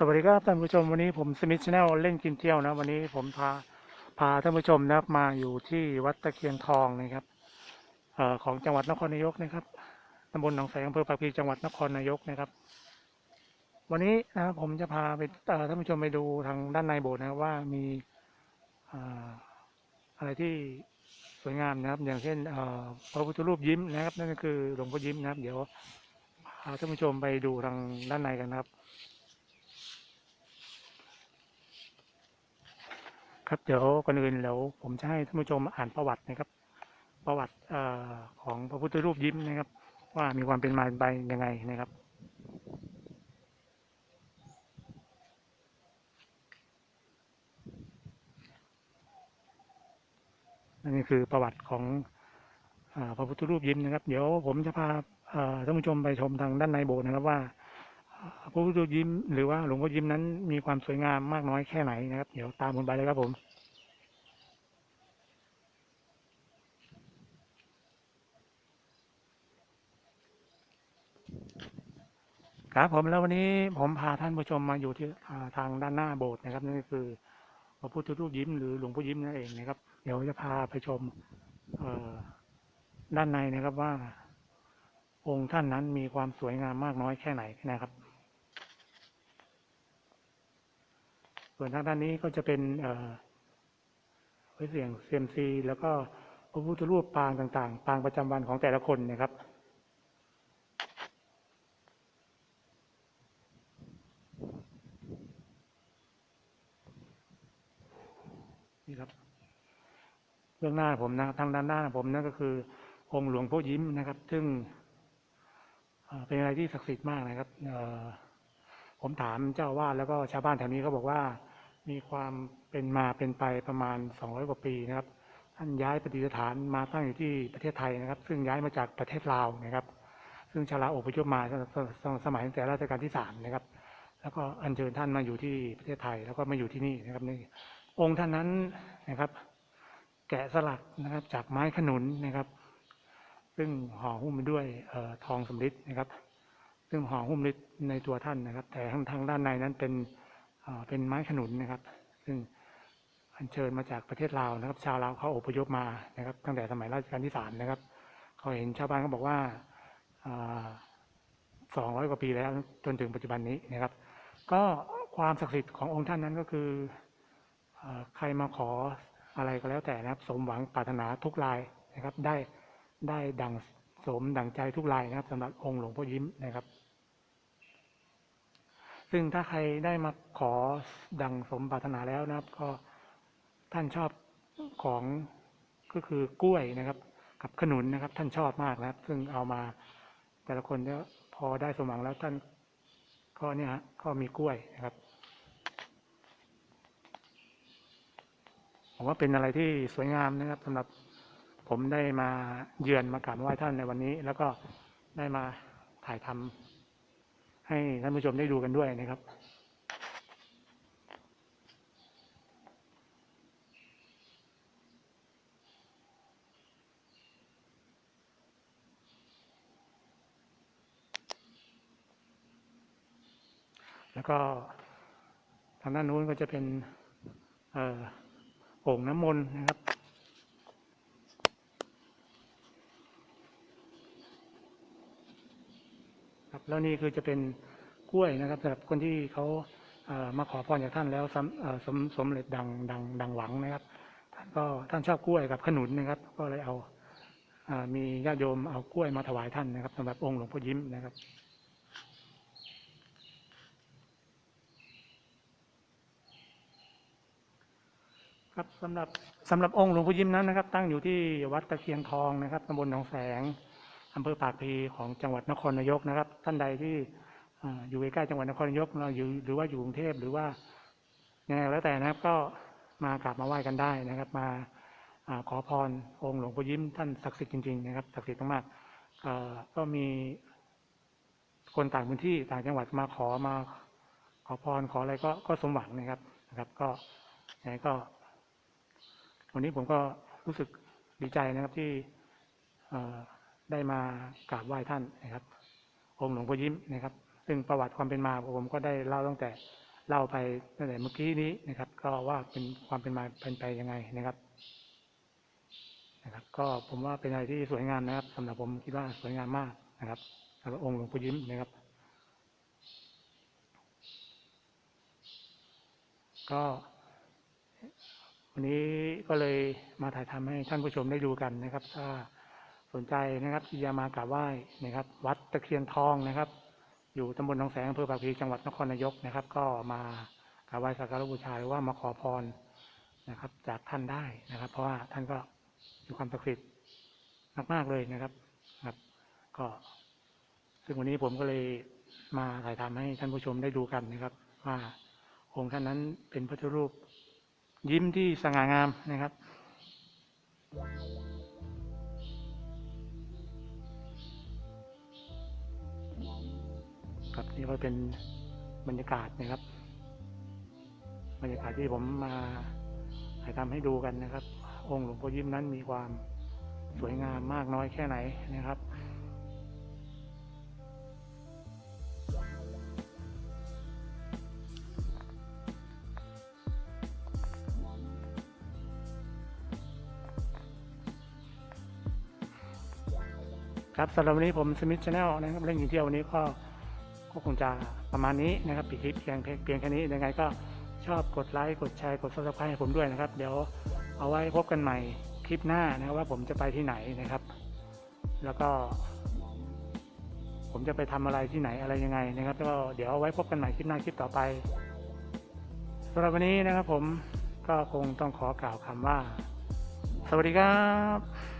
สวัสดีครับท่านผู้ชมวันนี้ผมสมิธชาแนลเล่นกินเที่ยวนะ วันนี้ผมพาพาท่านผู้ชมนะมาอยู่ที่วัดตะเคียนทองนะครับเอ่อของจังหวัดนครนายกนะครับตำบลหนองแสงอำเภอปากพีจังหวัดนครนายกนะครับ วันนี้นะครับผมจะพาไปท่านผู้ชมไปดูทางด้านในโบสถ์นะว่ามีอะไรที่สวยงามนะครับ อย่างเช่นพระพุทธรูปยิ้มนะครับ นั่นก็คือหลวงพ่อยิ้มนะครับ เดี๋ยวพาท่านผู้ชมไปดูทางด้านในกันนะครับ ครับเดี๋ยวก่อนอื่นเดี๋ยวผมจะให้ท่านผู้ชมอ่านประวัตินะครับ ประวัติอของพระพุทธรูปยิ้มนะครับ ว่ามีความเป็นมาเป็นไปยังไงนะครับนั่นคือประวัติของอพระพุทธรูปยิ้มนะครับ เดี๋ยวผมจะพาท่านผู้ชมไปชมทางด้านในโบสถ์นะครับว่าอ่าพระพุทธรูปยิ้มหรือว่าหลวงพ่อยิ้มนั้นมีความสวยงามมากน้อยแค่ไหนนะครับ เดี๋ยวตามผมไปเลยครับผม ครับผมแล้ววันนี้ผมพาท่านผู้ชมมาอยู่ที่ทางด้านหน้าโบสถ์นะครับนั่นก็คือพระพุทธรูปยิ้มหรือหลวงพ่อยิ้มนั่นเองนะครับ เดี๋ยวจะพาไปชมเอด้านในนะครับว่า องค์ท่านนั้นมีความสวยงามมากน้อยแค่ไหนนะครับ ส่วนทางด้านนี้ก็จะเป็นเอไว้เสียงเซียมซีแล้วก็พระพุทธรูปปางต่าง ๆ ปางประจำวันของแต่ละคนนะครับ ครับเบื้องหน้าผมนะทางด้านหน้าผมนั่นก็คือ องค์หลวงพ่อยิ้มนะครับ ซึ่งเป็นอะไรที่ศักดิ์สิทธิ์มากนะครับผมถามเจ้าวาดแล้วก็ชาวบ้านแถวนี้เขาบอกว่ามีความเป็นมาเป็นไปประมาณสองร้อยกว่าปีนะครับ ท่านย้ายปฏิสถานมาตั้งอยู่ที่ประเทศไทยนะครับ ซึ่งย้ายมาจากประเทศลาวนะครับ ซึ่งชาวลาวอพยพมาสสสสมัยตั้งแต่รัชกาลที่สามนะครับ แล้วก็อัญเชิญท่านมาอยู่ที่ประเทศไทย แล้วก็มาอยู่ที่นี่นะครับนี่ องค์ท่านนั้นนะครับ แกะสลักนะครับจากไม้ขนุนนะครับ ซึ่งห่อหุ้มไปด้วยออทองสำริดนะครับ ซึ่งห่อหุ้มในในตัวท่านนะครับ แต่ทางทางด้านในนั้นเป็นเออเป็นไม้ขนุนนะครับ ซึ่งอัญเชิญมาจากประเทศลาวนะครับ ชาวลาวเขาอพยพมานะครับ ตั้งแต่สมัยรัชกาลที่สามนะครับเขาเห็นชาวบ้านเขาบอกว่าสองร้อยกว่าปีแล้วจนถึงปัจจุบันนี้นะครับ ก็ความศักดิ์สิทธิ์ขององค์ท่านนั้นก็คือ ใครมาขออะไรก็แล้วแต่นะครับ สมหวังปรารถนาทุกรายนะครับ ได้ได้ดังสมดังใจทุกรายนะครับสำหรับองค์หลวงพ่อยิ้มนะครับ ซึ่งถ้าใครได้มาขอดังสมปรารถนาแล้วนะครับ ก็ท่านชอบของก็คือกล้วยนะครับ กับขนุนนะครับ ท่านชอบมากนะครับ ซึ่งเอามาแต่ละคนเนี่ยพอได้สมหวังแล้วท่านก็เนี่ยฮะก็มีกล้วยนะครับ ผมว่าเป็นอะไรที่สวยงามนะครับสำหรับผมได้มาเยือนมากราบไหว้ท่านในวันนี้ แล้วก็ได้มาถ่ายทำให้ท่านผู้ชมได้ดูกันด้วยนะครับแล้วก็ทางด้านนู้นก็จะเป็น เอ่อ อ่งน้ำมนต์นะครับ ครับแล้วนี่คือจะเป็นกล้วยนะครับสำหรับคนที่เขาเอ่อมาขอพรจากท่านแล้วสำสมสมเร็จดังดังดังหวังนะครับ ท่านก็ท่านชอบกล้วยกับขนุนนะครับ ก็เลยเอาอามีญาติโยมเอากล้วยมาถวายท่านนะครับสำหรับองค์หลวงพ่อยิ้มนะครับ ครับสำหรับสำหรับองค์หลวงพ่อยิ้มนั้นนะครับ ตั้งอยู่ที่วัดตะเคียนทองนะครับตำบลหนองแสงอำเภอปากพีของจังหวัดนครนายกนะครับ ท่านใดที่อยู่ใกล้จังหวัดนครนายกเราอยู่หรือว่าอยู่กรุงเทพหรือว่ายังไงแล้วแต่นะครับก็มากราบมาไหว้กันได้นะครับ มาขอพรองค์หลวงพ่อยิ้มท่านศักดิ์สิทธิ์จริงๆนะครับศักดิ์สิทธิ์มากๆก็มีคนต่างพื้นที่ต่างจังหวัดมาขอมาขอพรขออะไรก็ก็สมหวังนะครับนะครับ ก็ยังไงก็ วันนี้ผมก็รู้สึกดีใจนะครับที่ได้มากราบไหว้ท่านนะครับ องค์หลวงพ่อยิ้มนะครับ ซึ่งประวัติความเป็นมาผมก็ได้เล่าตั้งแต่เล่าไปตั้งแต่เมื่อกี้นี้นะครับ ก็ว่าเป็นความเป็นมาเป็นไปยังไงนะครับนะครับ ก็ผมว่าเป็นอะไรที่สวยงามนะครับสำหรับผมคิดว่าสวยงามมากนะครับสำหรับองค์หลวงปู่ยิ้มนะครับ ก็ วันนี้ก็เลยมาถ่ายทำให้ท่านผู้ชมได้ดูกันนะครับ ถ้าสนใจนะครับที่จะมากราบไหว้นะครับ วัดตะเคียนทองนะครับ อยู่ตำบลหนองแสงอำเภอปากพลีจังหวัดนครนายกนะครับ ก็มากราบไหว้สักการะบูชาหรือว่ามาขอพรนะครับ จากท่านได้นะครับ เพราะว่าท่านก็มีความศักดิ์สิทธิ์มากๆเลยนะครับครับ ก็ ซึ่งวันนี้ผมก็เลยมาถ่ายทำให้ท่านผู้ชมได้ดูกันนะครับ ว่าองค์ท่านนั้นเป็นพระรูป ยิ้มที่สง่างามนะครับ ครับนี่ก็เป็นบรรยากาศนะครับ บรรยากาศที่ผมมาถ่ายทำให้ดูกันนะครับ องค์หลวงพ่อยิ้มนั้นมีความสวยงามมากน้อยแค่ไหนนะครับ ครับสำหรับวันนี้ผมสมิธชาแนลนะครับเล่นอยู่เที่ยววันนี้ก็ก็คงจะประมาณนี้นะครับปิดคลิปเพียงเพียงแค่นี้ยังไงก็ชอบกดไลค์กดแชร์กดซับสไครต์ให้ผมด้วยนะครับ เดี๋ยวเอาไว้พบกันใหม่คลิปหน้านะครับว่าผมจะไปที่ไหนนะครับ แล้วก็ ผมจะไปทำอะไรที่ไหนอะไรยังไงนะครับก็เดี๋ยวเอาไว้พบกันใหม่คลิปหน้าคลิปต่อไปสำหรับวันนี้นะครับผมก็คงต้องขอกล่าวคำว่า สวัสดีครับ